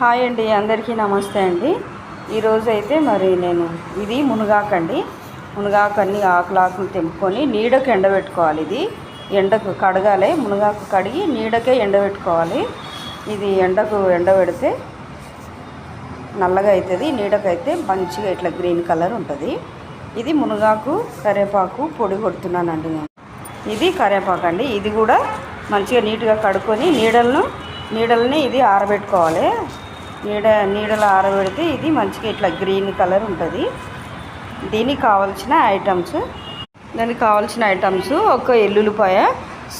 Hi అండి అందరికీ నమస్తే అండి. ఈరోజు అయితే మరి నేను ఇది మునగాకండి. మునగాకు అన్ని ఆకులు ఆకులు తెంపుకొని నీడకు ఎండబెట్టుకోవాలి ఇది. ఎండకు కడగాలి మునగాకు కడిగి నీడకే ఎండబెట్టుకోవాలి. ఇది ఎండకు ఎండబెడితే నల్లగా అవుతుంది నీడకైతే మంచిగా ఇట్లా గ్రీన్ కలర్ ఉంటుంది. ఇది మునగాకు కరివేపాకు పొడి కొడుతున్నానండి నేను. ఇది కరివేపాకు అండి. ఇది కూడా మంచిగా నీట్గా కడుక్కొని నీడలను నీడలని ఇది ఆరబెట్టుకోవాలి. నీడ నీడలు ఆరబెడితే ఇది మంచిగా ఇట్లా గ్రీన్ కలర్ ఉంటుంది. దీనికి కావాల్సిన ఐటమ్స్ దానికి కావాల్సిన ఐటమ్స్ ఒక ఎల్లుల్లిపాయ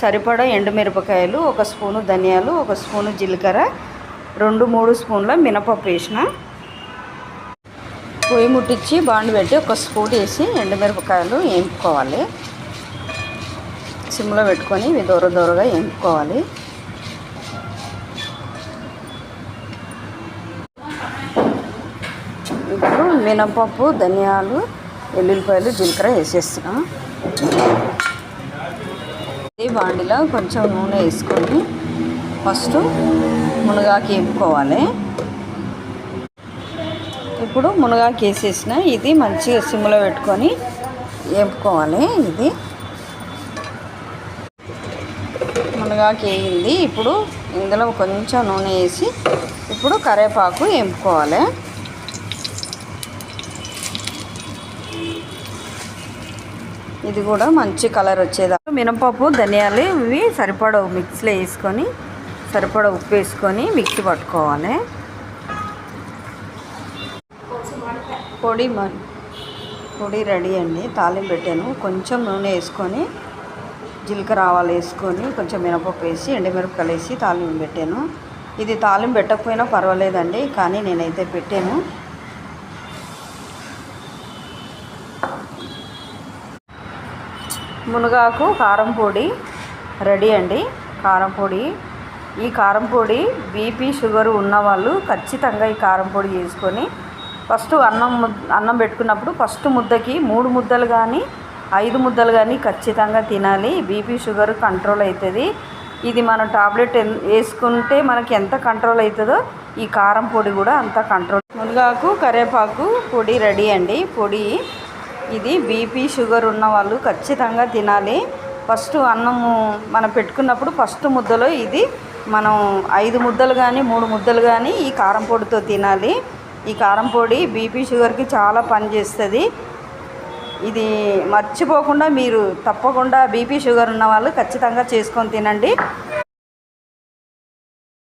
సరిపడా ఎండుమిరపకాయలు ఒక స్పూను ధనియాలు ఒక స్పూను జీలకర్ర రెండు మూడు స్పూన్ల మినపప్పు వేసిన. పొయ్యి ముట్టించి బాండు పెట్టి ఒక స్పూన్ వేసి ఎండుమిరపకాయలు వేయించుకోవాలి. సిమ్లో పెట్టుకొని ఇవి దూర దూరగా వేపుకోవాలి ఇప్పుడు మినపప్పు ధనియాలు ఎల్లుల్లిపాయలు జీలకర్ర వేసేస్తున్నాం. ఈ బాండిలో కొంచెం నూనె వేసుకొని ఫస్ట్ మునగాకి వేపుకోవాలి. ఇప్పుడు మునగాకి వేసేసిన ఇది మంచిగా సిమ్లో పెట్టుకొని వేపుకోవాలి ఇది. మునగాకి వేయింది. ఇప్పుడు ఇందులో కొంచెం నూనె వేసి ఇప్పుడు కరివేపాకు వేపుకోవాలి. ఇది కూడా మంచి కలర్ వచ్చేదా మినపప్పు ధనియాలు ఇవి సరిపడ మిక్సీలో వేసుకొని సరిపడ ఉప్పు వేసుకొని మిక్సీ పట్టుకోవాలి. పొడి మ- పొడి రెడీ అండి. తాలింపు పెట్టాను. కొంచెం నూనె వేసుకొని జీలకర్ర ఆవాలు వేసుకొని కొంచెం మినపప్పు వేసి ఎండుమిరపకాయలు వేసి తాలింపు పెట్టాను. ఇది తాలింపు పెట్టకపోయినా పర్వాలేదండి కానీ నేనైతే పెట్టాను. మునగాకు కారం పొడి రెడీ అండి. కారం పొడి. ఈ కారం పొడి బీపీ షుగర్ ఉన్నవాళ్ళు ఖచ్చితంగా ఈ కారం పొడి చేసుకొని ఫస్ట్ అన్నం అన్నం పెట్టుకున్నప్పుడు ఫస్ట్ ముద్దకి మూడు ముద్దలు కానీ ఐదు ముద్దలు కానీ ఖచ్చితంగా తినాలి. బీపీ షుగర్ కంట్రోల్ అవుతుంది ఇది మనం టాబ్లెట్ ఎన్- వేసుకుంటే మనకి ఎంత కంట్రోల్ అవుతుందో ఈ కారం పొడి కూడా అంత కంట్రోల్. మునగాకు కరివేపాకు పొడి రెడీ అండి. పొడి ఇది బీపీ షుగర్ ఉన్న వాళ్ళు ఖచ్చితంగా తినాలి. ఫస్ట్ అన్నము మనం పెట్టుకున్నప్పుడు ఫస్ట్ ముద్దలో ఇది మనం ఐదు ముద్దలు కానీ మూడు ముద్దలు కానీ ఈ కారం పొడితో తినాలి. ఈ కారం పొడి బీపీ షుగర్కి చాలా పనిచేస్తుంది ఇది మర్చిపోకుండా మీరు తప్పకుండా బీపీ షుగర్ ఉన్న వాళ్ళు ఖచ్చితంగా చేసుకొని తినండి.